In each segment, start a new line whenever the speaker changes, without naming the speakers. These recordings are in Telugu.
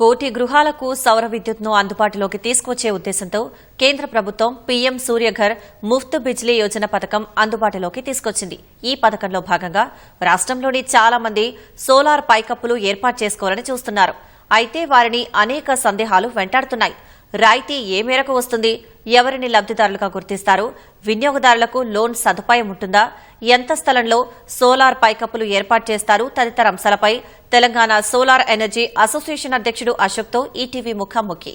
కోటి గృహాలకు సౌర విద్యుత్ను అందుబాటులోకి తీసుకొచ్చే ఉద్దేశంతో కేంద్ర ప్రభుత్వం పీఎం సూర్యఘర్ ముఫ్త్ బిజ్లీ యోజన పథకం అందుబాటులోకి తీసుకొచ్చింది. ఈ పథకంలో భాగంగా రాష్ట్రంలోని చాలా మంది సోలార్ పైకప్పులు ఏర్పాటు చేసుకోవాలని చూస్తున్నారు. అయితే వారిని అనేక సందేహాలు వెంటాడుతున్నాయి. రాయితీ ఏ మేరకు వస్తుంది? ఎవరిని లబ్దిదారులుగా గుర్తిస్తారు? వినియోగదారులకు లోన్ సదుపాయం ఉంటుందా? ఎంత స్థలంలో సోలార్ పైకప్పులు ఏర్పాటు చేస్తారు? తదితర అంశాలపై తెలంగాణ సోలార్ ఎనర్జీ అసోసియేషన్ అధ్యక్షుడు అశోక్తో ఈటీవీ ముఖాముఖి.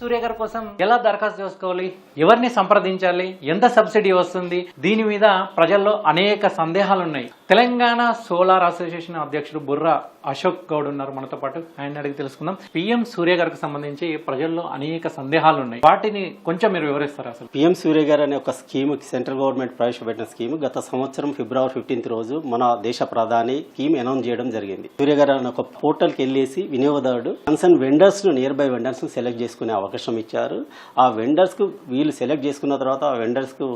సూర్య గారి కోసం ఎలా దరఖాస్తు చేసుకోవాలి? ఎవరిని సంప్రదించాలి? ఎంత సబ్సిడీ వస్తుంది? దీని మీద ప్రజల్లో అనేక సందేహాలు ఉన్నాయి. తెలంగాణ సోలార్ అసోసియేషన్ అధ్యక్షుడు బుర్రా అశోక్ గౌడ్ ఉన్నారు మనతో పాటు. ఆయన అడిగి తెలుసుకుందాం. పిఎం సూర్య గారికి సంబంధించి ప్రజల్లో అనేక సందేహాలు ఉన్నాయి. వాటిని కొంచెం మీరు వివరిస్తారు అసలు?
పిఎం సూర్య గారు అనే ఒక స్కీమ్ సెంట్రల్ గవర్నమెంట్ ప్రవేశపెట్టిన స్కీమ్ గత సంవత్సరం ఫిబ్రవరి ఫిఫ్టీన్త్ రోజు మన దేశ ప్రధాని స్కీమ్ అనౌన్స్ చేయడం జరిగింది. సూర్య గారు అనే ఒక పోర్టల్కి వెళ్ళేసి వినియోగదారుడు కన్సర్న్ వెండర్స్ను నియర్ బై వెండర్స్ను సెలెక్ట్ చేసుకునే అవకాశం అవకాశం ఇచ్చారు. ఆ వెండర్స్కు వీళ్ళు సెలెక్ట్ చేసుకున్న తర్వాత ఆ వెండర్స్కు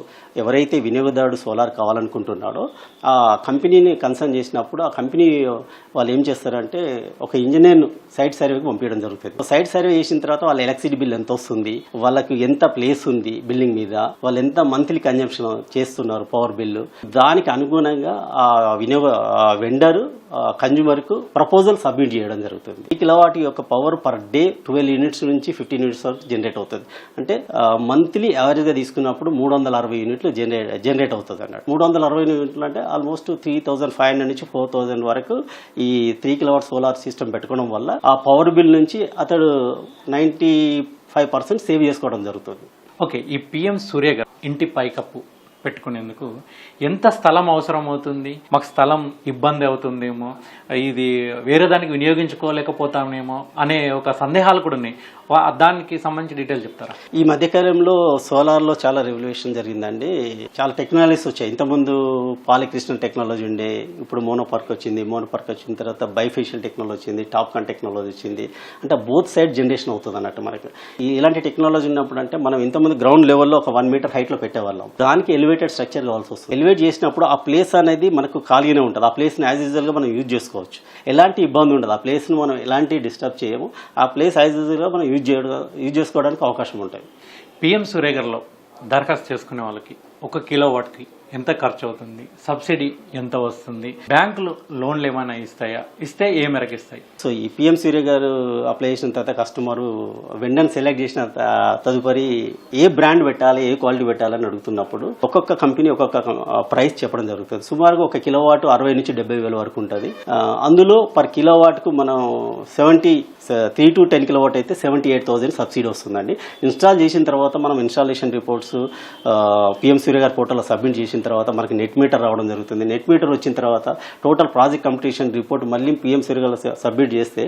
ఎవరైతే వినియోగదారుడు సోలార్ కావాలనుకుంటున్నాడో ఆ కంపెనీని కన్సర్న్ చేసినప్పుడు ఆ కంపెనీ వాళ్ళు ఏం చేస్తారంటే ఒక ఇంజనీర్ను సైట్ సర్వేకి పంపించడం జరుగుతుంది. సైట్ సర్వే చేసిన తర్వాత వాళ్ళ ఎలక్ట్రిసిటీ బిల్ ఎంత వస్తుంది? వాళ్ళకి ఎంత ప్లేస్ ఉంది బిల్డింగ్ మీద? వాళ్ళు ఎంత మంత్లీ కన్జంప్షన్ చేస్తున్నారు పవర్ బిల్లు దానికి అనుగుణంగా ఆ వినియోగ వెండరు కన్జ్యూమర్కు ప్రపోజల్ సబ్మిట్ చేయడం జరుగుతుంది. ఈ కిలోవాట్ యొక్క power per day twelve units నుంచి ఫిఫ్టీన్ యూనిట్స్ వరకు జనరేట్ అవుతుంది. అంటే మంత్లీ యావరేజ్గా తీసుకున్నప్పుడు మూడు వందల అరవై యూనిట్లు జనరేట్ జనరేట్ అవుతుంది అన్నట్టు. మూడు వందల అరవై యూనిట్లు అంటే almost three thousand five hundred నుంచి ఫోర్ థౌసండ్ వరకు ఈ త్రీ కిలోవాట్ సోలార్ సిస్టమ్ పెట్టుకోవడం వల్ల ఆ పవర్ బిల్ నుంచి అతడు నైంటీ ఫైవ్ పర్సెంట్ సేవ్ చేసుకోవడం జరుగుతుంది.
ఓకే ఈ పిఎం సూర్య గారు ఇంటి పైకప్పు పెట్టుకునేందుకు ఎంత స్థలం అవసరం అవుతుంది మాకు స్థలం ఇబ్బంది అవుతుందేమో? ఇది వేరే దానికి వినియోగించుకోలేకపోతామేమో అనే ఒక సందేహాలు కూడా ఉన్నాయి. వా- దానికి సంబంధించి డీటెయిల్ చెప్తారా?
ఈ మధ్యకాలంలో సోలార్లో చాలా రెవల్యూషన్ జరిగిందండి. చాలా టెక్నాలజీస్ వచ్చాయి. ఇంతకుముందు పాలికృష్ణ టెక్నాలజీ ఉండే ఇప్పుడు మోనోపార్క్ వచ్చింది. మోనోపార్క్ వచ్చిన తర్వాత బైఫేషియల్ టెక్నాలజీ వచ్చింది టాప్ కాన్ టెక్నాలజీ వచ్చింది. అంటే బోత్ సైడ్ జనరేషన్ అవుతుంది అన్నట్టు మనకి. ఇలాంటి టెక్నాలజీ ఉన్నప్పుడు అంటే మనం ఇంతకుముందు గ్రౌండ్ లెవెల్లో ఒక వన్ మీటర్ హైట్లో పెట్టేవాళ్ళం. దానికి ఎలివేటెడ్ స్ట్రక్చర్ కావాల్సి వస్తుంది. ఎలివేట్ చేసినప్పుడు ఆ ప్లేస్ అనేది మనకు ఖాళీగానే ఉంటుంది. ఆ ప్లేస్ని యాజ్ యూజువల్గా మనం యూజ్ చేసుకోవచ్చు. ఎలాంటి ఇబ్బంది ఉండదు. ఆ ప్లేస్ని మనం ఎలాంటి డిస్టర్బ్ చేయము. ఆ ప్లేస్ యాజ్ యూజువల్గా మనం యూజ్ చేయడం యూజ్ చేసుకోవడానికి అవకాశం ఉంటుంది
పిఎం సూర్యగర్లో దరఖాస్తు చేసుకునే వాళ్ళకి ఒక కిలో వాట్కి ఎంత ఖర్చు అవుతుంది సబ్సిడీ ఎంత వస్తుంది? బ్యాంకులు లోన్లు ఏమైనా ఇస్తాయా? ఇస్తే ఏ మేరకు ఇస్తాయి?
సో ఈ పిఎం సూర్య గారు అప్లై చేసిన తర్వాత కస్టమర్ వెండర్ సెలెక్ట్ చేసిన తదుపరి ఏ బ్రాండ్ పెట్టాలి ఏ క్వాలిటీ పెట్టాలని అడుగుతున్నప్పుడు ఒక్కొక్క కంపెనీ ఒక్కొక్క ప్రైస్ చెప్పడం జరుగుతుంది. సుమారుగా ఒక కిలో వాటు అరవై నుంచి డెబ్బై వేల వరకు ఉంటుంది. అందులో పర్ కిలోవాట్ వాటుకు మనం seventy three to ten kilowatt అయితే సెవెంటీ ఎయిట్ థౌసండ్ సబ్సిడీ వస్తుందండి. ఇన్స్టాల్ చేసిన తర్వాత మనం ఇన్స్టాలేషన్ రిపోర్ట్స్ పిఎం సూర్య గారి పోర్టల్లో సబ్మిట్ చేసిన తర్వాత మనకి నెట్ మీటర్ రావడం జరుగుతుంది. నెట్ మీటర్ వచ్చిన తర్వాత టోటల్ ప్రాజెక్ట్ కంప్లీషన్ రిపోర్ట్ మళ్ళీ పిఎం సూర్య గారు సబ్మిట్ చేస్తే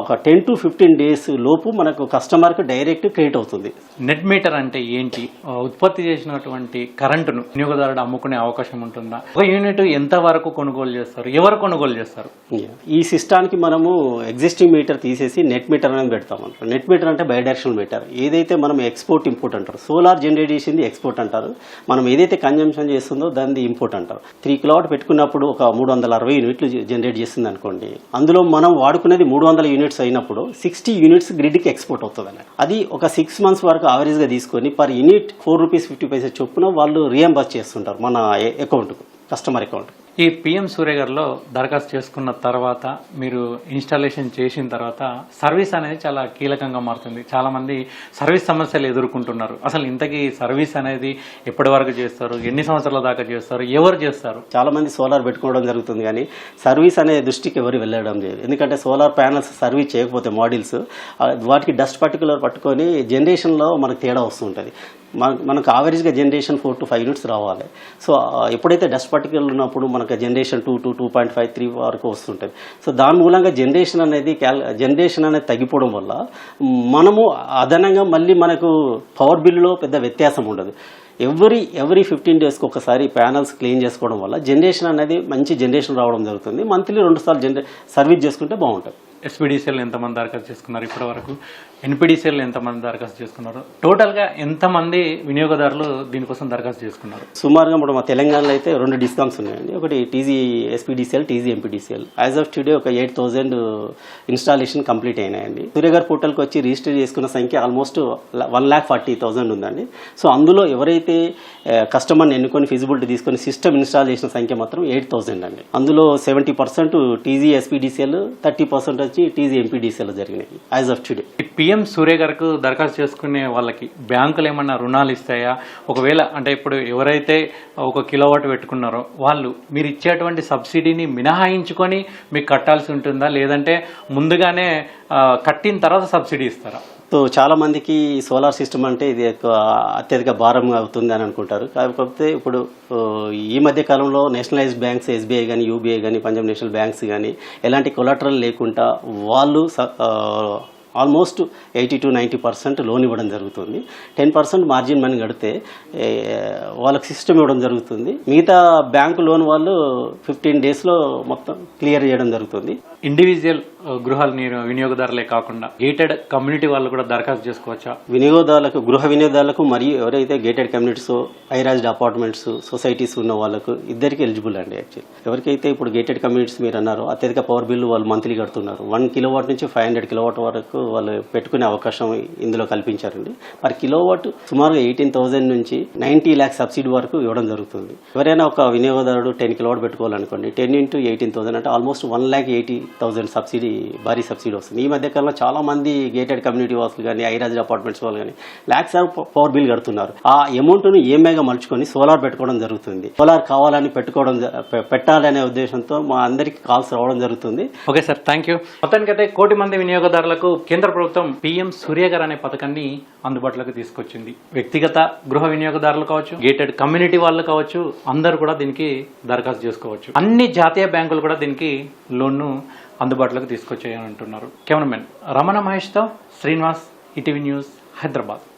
ఒక టెన్ టు ఫిఫ్టీన్ డేస్ లోపు మనకు కస్టమర్కి డైరెక్ట్ క్రియేట్ అవుతుంది.
నెట్ మీటర్ అంటే ఏంటి? ఉత్పత్తి చేసినటువంటి కరెంటును వినియోగదారుడు అమ్ముకునే అవకాశం ఉంటుందా? ఒక యూనిట్ ఎంత వరకు కొనుగోలు చేస్తారు? ఎవరు కొనుగోలు చేస్తారు?
ఈ సిస్టానికి మనము ఎగ్జిస్టింగ్ మీటర్ తీసేసి నెట్ మీటర్ అనేది పెడతాం అంటారు. నెట్ మీటర్ అంటే బయోడైరెక్షనల్ మీటర్ ఏదైతే మనం ఎక్స్పోర్ట్ ఇంపోర్ట్ అంటారు సోలార్ జనరేట్ చేసింది ఎక్స్పోర్ట్ అంటారు. మనం ఏదైతే కన్జంప్షన్ చేస్తుందో దాన్ని ఇంపోర్ట్ అంటారు. త్రీ కిలోవాట్ పెట్టుకున్నప్పుడు ఒక మూడు వందల అరవై యూనిట్లు జనరేట్ చేస్తుంది అనుకోండి అందులో మనం వాడుకునేది మూడు వందల యూనిట్స్ అయినప్పుడు సిక్స్టీ యూనిట్స్ గ్రిడ్కి ఎక్స్పోర్ట్ అవుతుంది అన్నట్టు అది ఒక సిక్స్ మంత్స్ వరకు యావరేజ్గా తీసుకొని per unit four rupees fifty paisa చొప్పున వాళ్ళు రియంబర్స్ చేస్తుంటారు మన అకౌంట్కు కస్టమర్ అకౌంట్
ఈ పిఎం సూర్యగర్లో దరఖాస్తు చేసుకున్న తర్వాత మీరు ఇన్స్టాలేషన్ చేసిన తర్వాత సర్వీస్ అనేది చాలా కీలకంగా మారుతుంది. చాలా మంది సర్వీస్ సమస్యలు ఎదుర్కొంటున్నారు. అసలు ఇంతకీ సర్వీస్ అనేది ఎప్పటి వరకు చేస్తారు? ఎన్ని సంవత్సరాల దాకా చేస్తారు? ఎవరు చేస్తారు?
చాలా మంది సోలార్ పెట్టుకోవడం జరుగుతుంది కానీ సర్వీస్ అనే దృష్టికి ఎవరు వెళ్ళడం లేదు. ఎందుకంటే సోలార్ ప్యానల్స్ సర్వీస్ చేయకపోతే మోడల్స్ వాటికి డస్ట్ పర్టికులర్ పట్టుకొని జనరేషన్లో మనకు తేడా వస్తుంటుంది. మనకు ఆవరేజ్గా generation four to five units రావాలి. సో ఎప్పుడైతే డస్ట్ పార్టికల్ ఉన్నప్పుడు మనకు generation two to two point five three వరకు వస్తుంటుంది సో దాని మూలంగా జనరేషన్ అనేది క్యాల్ జనరేషన్ అనేది తగ్గిపోవడం వల్ల మనము అదనంగా మళ్ళీ మనకు పవర్ బిల్లులో పెద్ద వ్యత్యాసం ఉండదు. ఎవ్రీ ఎవ్రీ ఫిఫ్టీన్ డేస్కి ఒకసారి ప్యానల్స్ క్లీన్ చేసుకోవడం వల్ల జనరేషన్ అనేది మంచి జనరేషన్ రావడం జరుగుతుంది. మంత్లీ రెండు సార్లు జనరే సర్వీస్ చేసుకుంటే బాగుంటుంది.
ఎస్పీడీసీఎల్ ఎంతమంది దరఖాస్తు చేసుకున్నారు ఇప్పటి వరకు ఎన్పీడీసీఎల్ ఎంతమంది దరఖాస్తు చేసుకున్నారు? టోటల్గా ఎంతమంది వినియోగదారులు దీనికోసం దరఖాస్తు చేసుకున్నారు?
సుమారుగా ఇప్పుడు మా తెలంగాణలో అయితే రెండు డిస్కౌంట్స్ ఉన్నాయండి. ఒకటి TG SPDCL TG MPDCL as of today ఒక ఎయిట్ థౌసండ్ ఇన్స్టాలేషన్ కంప్లీట్ అయినాయండి. సూర్యగారి పోర్టల్కి వచ్చి రిజిస్టర్ చేసుకున్న సంఖ్య almost one lakh forty thousand ఉందండి. సో అందులో ఎవరైతే eh, కస్టమర్ని ఎన్నుకొని ఫిజిబిలిటీ తీసుకొని సిస్టమ్ ఇన్స్టాల్ చేసిన సంఖ్య మాత్రం ఎయిట్ థౌసండ్ అండి. అందులో seventy percent TG SPDCL thirty percent వచ్చి టీజీ ఎంపీడీసీలో జరిగినాయి as of today
PM Surya గారికి దరఖాస్తు చేసుకునే వాళ్ళకి బ్యాంకులు ఏమన్నా రుణాలు ఇస్తాయా? ఒకవేళ అంటే ఇప్పుడు ఎవరైతే ఒక కిలోవాట్ పెట్టుకున్నారో వాళ్ళు మీరు ఇచ్చేటువంటి సబ్సిడీని మినహాయించుకొని మీకు కట్టాల్సి ఉంటుందా? లేదంటే ముందుగానే కట్టిన తర్వాత సబ్సిడీ ఇస్తారా?
సో చాలామందికి సోలార్ సిస్టమ్ అంటే ఇది అత్యధిక భారం అవుతుంది అని అనుకుంటారు. కాకపోతే ఇప్పుడు ఈ మధ్య కాలంలో నేషనలైజ్డ్ బ్యాంక్స్ ఎస్బీఐ కానీ యూబీఐ కానీ పంజాబ్ నేషనల్ బ్యాంక్స్ కానీ ఎలాంటి కొలాటరల్ లేకుండా వాళ్ళు స- almost eighty to ninety percent loan ఇవ్వడం జరుగుతుంది. టెన్ పర్సెంట్ మార్జిన్ మనీ కడితే వాళ్ళకి సిస్టమ్ ఇవ్వడం జరుగుతుంది. మిగతా బ్యాంకు లోన్ వాళ్ళు ఫిఫ్టీన్ డేస్లో మొత్తం క్లియర్ చేయడం జరుగుతుంది.
ఇండివిజువల్ గృహాల నీరు వినియోగదారులే కాకుండా గేటెడ్ కమ్యూనిటీ వాళ్ళు కూడా దరఖాస్తు చేసుకోవచ్చా?
వినియోగదారులకు గృహ వినియోగదారులకు మరియు ఎవరైతే gated communities high raised apartments societies ఉన్న వాళ్ళకు ఇద్దరికి ఎలిజిబుల్ అండి యాక్చువల్లీ ఎవరికైతే ఇప్పుడు గేటెడ్ కమ్యూనిటీస్ మీరు అన్నారో అత్యధిక పవర్ బిల్లు వాళ్ళు మంత్లీ కడుతున్నారు. వన్ కిలోవాట్ నుంచి ఫైవ్ హండ్రెడ్ కిలోవాట్ వరకు వాళ్ళు పెట్టుకునే అవకాశం ఇందులో కల్పించారండి. పర్ కిలోవాట్ సుమారుగా ఎయిటీన్ థౌసండ్ నుంచి నైన్టీ ల్యాక్స్ సబ్సిడీ వరకు ఇవ్వడం జరుగుతుంది. ఎవరైనా ఒక వినియోగదారుడు టెన్ కిలోవాట్ పెట్టుకోవాలనుకోండి టెన్ ఇంటూ ఎయిటీన్ థౌసండ్ అంటే almost one lakh eighty thousand subsidy భారీ సబ్సిడీ వస్తుంది. ఈ మధ్య కాలంలో చాలా మంది గేటెడ్ కమ్యూనిటీ వాసులు కానీ ఐరాజ్ అపార్ట్మెంట్స్ వాళ్ళు కానీ ల్యాక్స్ ఆఫ్ పవర్ బిల్ కడుతున్నారు. ఆ అమౌంట్ను ఏమేగా మలుచుకొని సోలార్ పెట్టుకోవడం జరుగుతుంది. సోలార్ కావాలని పెట్టుకోవడం జ- పెట్టాలనే ఉద్దేశంతో మా అందరికి కాల్స్ రావడం జరుగుతుంది.
ఓకే సార్ థ్యాంక్ యూ మొత్తానికైతే కోటి మంది వినియోగదారులకు కేంద్ర ప్రభుత్వం పిఎం సూర్యగర్ అనే పథకాన్ని అందుబాటులోకి తీసుకొచ్చింది. వ్యక్తిగత గృహ వినియోగదారులు కావచ్చు గేటెడ్ కమ్యూనిటీ వాళ్ళు కావచ్చు అందరూ కూడా దీనికి దరఖాస్తు చేసుకోవచ్చు. అన్ని జాతీయ బ్యాంకులు కూడా దీనికి లోన్ను అందుబాటులోకి తీసుకొచ్చాయని అంటున్నారు. కెమెరామెన్ రమణ మహేష్తో శ్రీనివాస్ ఈటీవీ న్యూస్ హైదరాబాద్.